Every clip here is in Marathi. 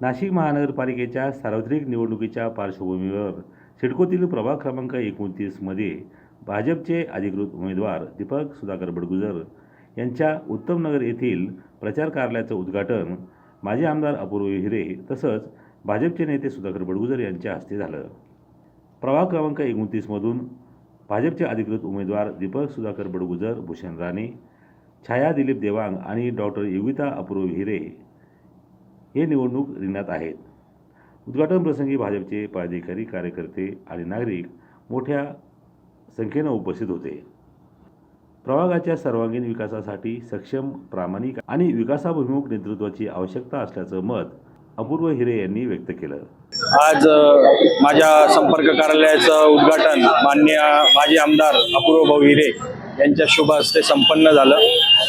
नाशिक महानगरपालिकेच्या सार्वत्रिक निवडणुकीच्या पार्श्वभूमीवर सिडकोतील प्रभाग क्रमांक एकोणतीसमध्ये भाजपचे अधिकृत उमेदवार दीपक सुधाकर बडगुजर यांच्या उत्तमनगर येथील प्रचार कार्यालयाचं उद्घाटन माजी आमदार अपूर्व हिरे तसंच भाजपचे नेते सुधाकर बडगुजर यांच्या हस्ते झालं. प्रभाग क्रमांक एकोणतीसमधून भाजपचे अधिकृत उमेदवार दीपक सुधाकर बडगुजर भूषण राणे छाया दिलीप देवांग आणि डॉक्टर योगिता अपूर्व हिरे हे निवडणूक रिंगणात आहेत. उद्घाटन प्रसंगी भाजपचे पदाधिकारी कार्यकर्ते आणि नागरिक मोठ्या संख्येनं उपस्थित होते. प्रभागाच्या सर्वांगीण विकासासाठी सक्षम प्रामाणिक आणि विकासाभिमुख नेतृत्वाची आवश्यकता असल्याचं मत अपूर्व हिरे यांनी व्यक्त केलं. आज माझ्या संपर्क कार्यालयाचं उद्घाटन मान्य माजी आमदार अपूर्व भाऊ हिरे यांच्या शुभ हस्ते संपन्न झालं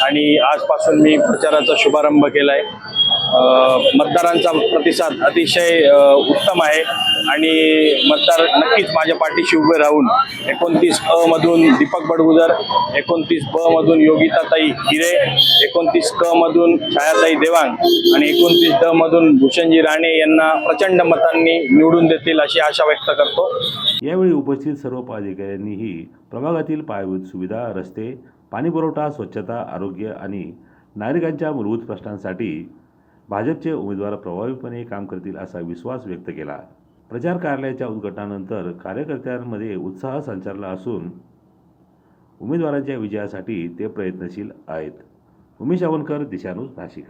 आणि आजपासून मी प्रचाराचा शुभारंभ केला आहे मतदारांचा प्रतिसाद अतिशय उत्तम आहे. आणि मतदार नक्कीच माझ्या पाठीशी उभे राहून एकोणतीस अ मधून दीपक बडगुजर एकोणतीस ब मधून योगिताताई हिरे एकोणतीस क मधून छायाताई देवांग आणि एकोणतीस ड मधून भूषणजी राणे यांना प्रचंड मतांनी निवडून देतील अशी आशा व्यक्त करतो. यावेळी उपस्थित सर्व पदाधिकाऱ्यांनीही प्रभागातील पायाभूत सुविधा रस्ते पाणीपुरवठा स्वच्छता आरोग्य आणि नागरिकांच्या मूलभूत प्रश्नांसाठी भाजपचे उमेदवार प्रभावीपणे काम करतील असा विश्वास व्यक्त केला. प्रचार कार्यालयाच्या उद्घाटनानंतर कार्यकर्त्यांमध्ये उत्साह संचारला असून उमेदवारांच्या विजयासाठी ते प्रयत्नशील आहेत. उमेश आवनकर दिशानुज नाशिक.